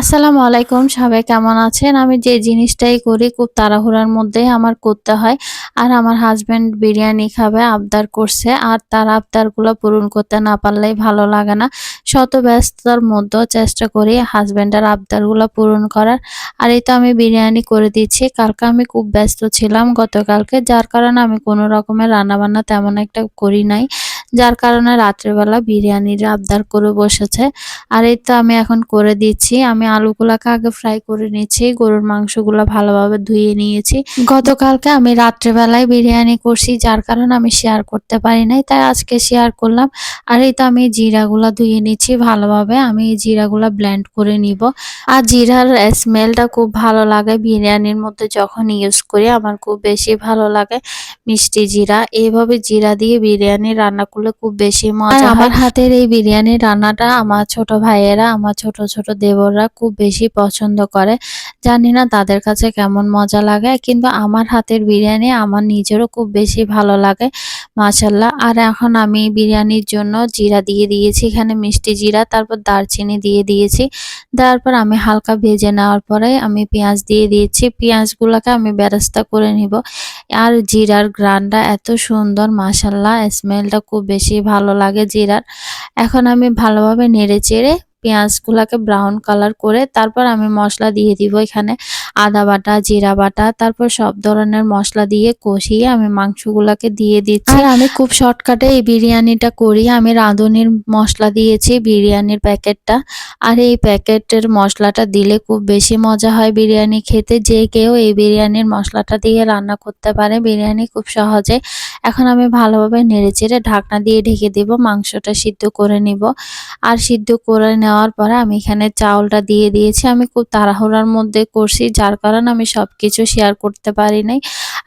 আসসালামু আলাইকুম, সবাই কেমন আছেন? আমি যে জিনিসটাই করি খুব তাড়াহুড়ার মধ্যেই আমার করতে হয়। আর আমার হাজব্যান্ড বিরিয়ানি খাবে, আবদার করছে। আর তার আবদারগুলো পূরণ করতে না পারলেই ভালো লাগে না। শত ব্যস্ততার মধ্যেও চেষ্টা করি হাজব্যান্ডের আবদারগুলো পূরণ করার। আর এই তো আমি বিরিয়ানি করে দিচ্ছি। কালকে আমি খুব ব্যস্ত ছিলাম গতকালকে। যার কারণে আমি কোনো রকমের রান্নাবান্না তেমন একটা করি নাই। যার কারণে রাত্রেবেলা বিরিয়ানির আবদার করে বসেছে। আর এই তো আমি এখন করে দিচ্ছি। আমি আলুগুলাকে আগে ফ্রাই করে নিচ্ছি, গরুর মাংসগুলো ভালোভাবে ধুয়ে নিয়েছি। গতকালকে আমি রাত্রেবেলায় বিরিয়ানি করছি, যার কারণে আমি শেয়ার করতে পারি নাই, তাই আজকে শেয়ার করলাম। আর এই তো আমি জিরাগুলা ধুয়ে নিচ্ছি ভালোভাবে। আমি এই জিরাগুলা ব্ল্যান্ড করে নিব। আর জিরার স্মেলটা খুব ভালো লাগে বিরিয়ানির মধ্যে যখন ইউজ করি, আমার খুব বেশি ভালো লাগে মিষ্টি জিরা। এইভাবে জিরা দিয়ে বিরিয়ানি রান্না করলে খুব বেশি মজা আমার হাতের এই বিরিয়ানি রান্নাটা আমার ছোট ভাইয়েরা আমার ছোট ছোট দেবররা খুব বেশি পছন্দ করে। জানি না তাদের কাছে কেমন মজা লাগে, কিন্তু আমার হাতের বিরিয়ানি আমার নিজেরও খুব বেশি ভালো লাগে মাশাল্লাহ আর এখন আমি বিরিয়ানির জন্য জিরা দিয়ে দিয়েছি, এখানে মিষ্টি জিরা, তারপর দারচিনি দিয়ে দিয়েছি। তারপর আমি হালকা ভেজে নেওয়ার পরে আমি পেঁয়াজ দিয়ে দিয়েছি, পেঁয়াজগুলোকে আমি বেরাস্তা করে নিব। আর জিরার গ্রানটা এত সুন্দর মাসাল্লাহ স্মেলটা খুব বেশি ভালো লাগে জিরার। এখন আমি ভালোভাবে নেড়ে চেড়ে পেঁয়াজগুলোকে ব্রাউন কালার করে তারপর আমি মশলা দিয়ে দিব এখানে আদা বাটা, জিরা বাটা, তারপর সব ধরনের মশলা দিয়ে কষিয়ে আমি মাংসগুলোকে দিয়ে দিচ্ছি। আর আমি খুব শর্টকাটে এই বিরিয়ানিটা করি। আমি রাঁধুনির মশলা দিয়েছি বিরিয়ানির প্যাকেটটা। আর এই প্যাকেটের মশলাটা দিলে খুব বেশি মজা হয় বিরিয়ানি খেতে। যে কেউ এই বিরিয়ানির মশলাটা দিয়ে রান্না করতে পারে, বিরিয়ানি খুব সহজে। এখন আমি ভালোভাবে নেড়ে চেড়ে ঢাকনা দিয়ে ঢেকে দেব, মাংসটা সিদ্ধ করে নিব। আর সিদ্ধ করে নেওয়ার পরে আমি এখানে চাউলটা দিয়ে দিয়েছি। আমি খুব তাড়াহুড়ার মধ্যে করছি যার কারণে আমি সব কিছু শেয়ার করতে পারি নাই।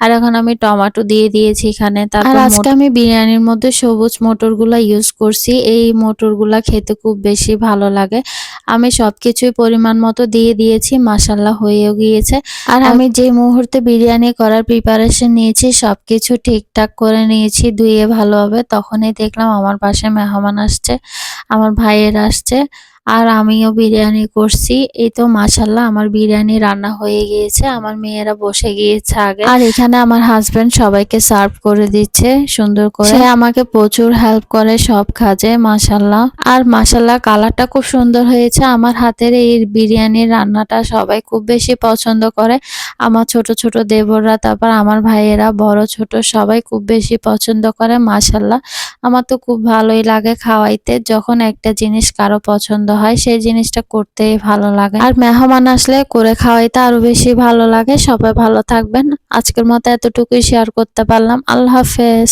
আর এখন আমি টমেটো দিয়ে দিয়েছি এখানে। তারপর আজকে আমি বিরিয়ানির মধ্যে সবুজ মটরগুলা ইউজ করছি। এই মটরগুলা খেতে খুব বেশি ভালো লাগে। আমি সব কিছুই পরিমাণ মতো দিয়ে দিয়েছি মাসাল্লাহ হয়েও গিয়েছে। আর আমি যে মুহূর্তে বিরিয়ানি করার প্রিপারেশন নিয়েছি সব কিছু ঠিকঠাক করে নিয়েছি ধুয়ে ভালোভাবে। তখনই দেখলাম আমার পাশে মেহমান আসছে আমার ভাইয়ের আসছে। আর আমিও বিরিয়ানি করছি। এই তো মাসাল্লাহ আমার বিরিয়ানি রান্না হয়ে গিয়েছে। আমার মেয়েরা বসে গিয়েছে আগে। আর এখানে আমার হাজবেন্ড সবাইকে সার্ভ করে দিচ্ছে সুন্দর করে। সে আমাকে প্রচুর হেল্প করে, সব কাজে মাসাল্লাহ আর মাসাল্লাহ কালারটা খুব সুন্দর হয়েছে। আমার হাতের এই বিরিয়ানির রান্নাটা সবাই খুব বেশি পছন্দ করে। আমার ছোট ছোট দেবররা, তারপর আমার ভাইয়েরা, বড় ছোট সবাই খুব বেশি পছন্দ করে মাসাল্লাহ আমার তো খুব ভালোই লাগে খাওয়াইতে। যখন একটা জিনিস কারও পছন্দ হয়, সেই জিনিসটা করতেই ভালো লাগে। আর মেহমান আসলে করে খাওয়াইতে আরও বেশি ভালো লাগে। সবাই ভালো থাকবেন। আজকের মতো এতটুকুই শেয়ার করতে পারলাম। আল্লাহ হাফেজ।